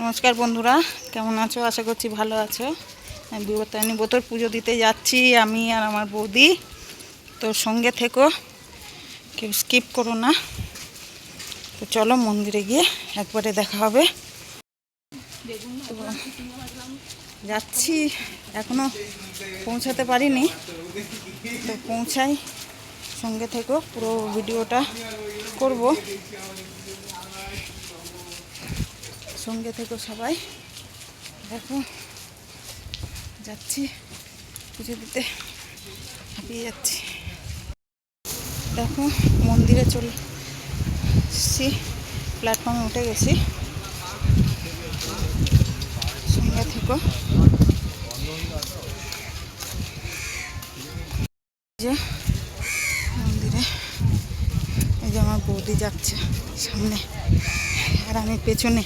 নমস্কার বন্ধুরা, কেমন আছো? আশা করছি ভালো আছো। আমি বিবর্তায়নী বোতর পুজো দিতে যাচ্ছি, আমি আর আমার বৌদি। তো সঙ্গে থেকো, কেউ স্কিপ করো না। তো চলো মন্দিরে গিয়ে একবারে দেখা হবে। যাচ্ছি, এখনও পৌঁছাতে পারিনি। তো পৌঁছাই। সঙ্গে থেকো, পুরো ভিডিওটা করব। সঙ্গে থেকো সবাই। দেখো, যাচ্ছি, পুজো দিতে। হাঁপিয়ে যাচ্ছি। দেখো, মন্দিরে চলে এসছি। প্ল্যাটফর্মে উঠে গেছি। সঙ্গে থেকো। যে মন্দিরে এই যে আমার বৌদি যাচ্ছে সামনে। আর আমি পেছনে।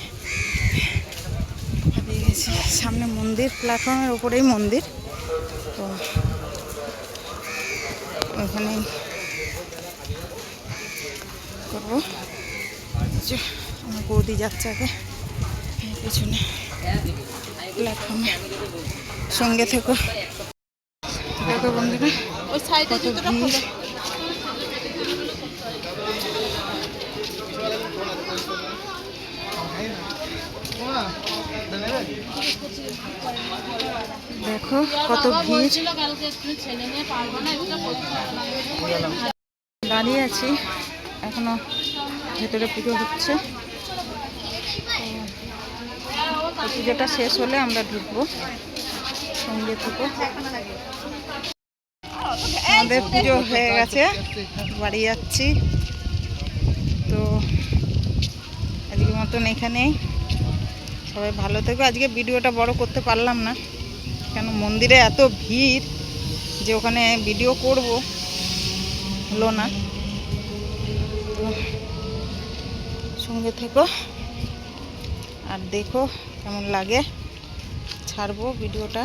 হারিয়ে গেছি। সামনে মন্দির প্ল্যাটফর্মের ওপরেই মন্দির। তো ওইখানে করব। আমার বৌদি যাচ্ছে আগে। পেছনে প্ল্যাটফর্মে সঙ্গে থেকো। বন্ধুরা ওই সাইডে দেখো কত ভিড়। দাঁড়িয়ে আছি, এখনও ভেতরে পুজো হচ্ছে। পুজোটা শেষ হলে আমরা ঢুকবো, সঙ্গে থেকে। আমাদের পুজো হয়ে গেছে, বাড়ি যাচ্ছি। তো আজকের মতন এখানেই। সবাই ভালো থেকো আজকে ভিডিওটা বড় করতে পারলাম না, কেন মন্দিরে এত ভিড় যে ওখানে ভিডিও করব, হলো না। সঙ্গে থেকো, আর দেখো কেমন লাগে, ছাড়বো ভিডিওটা।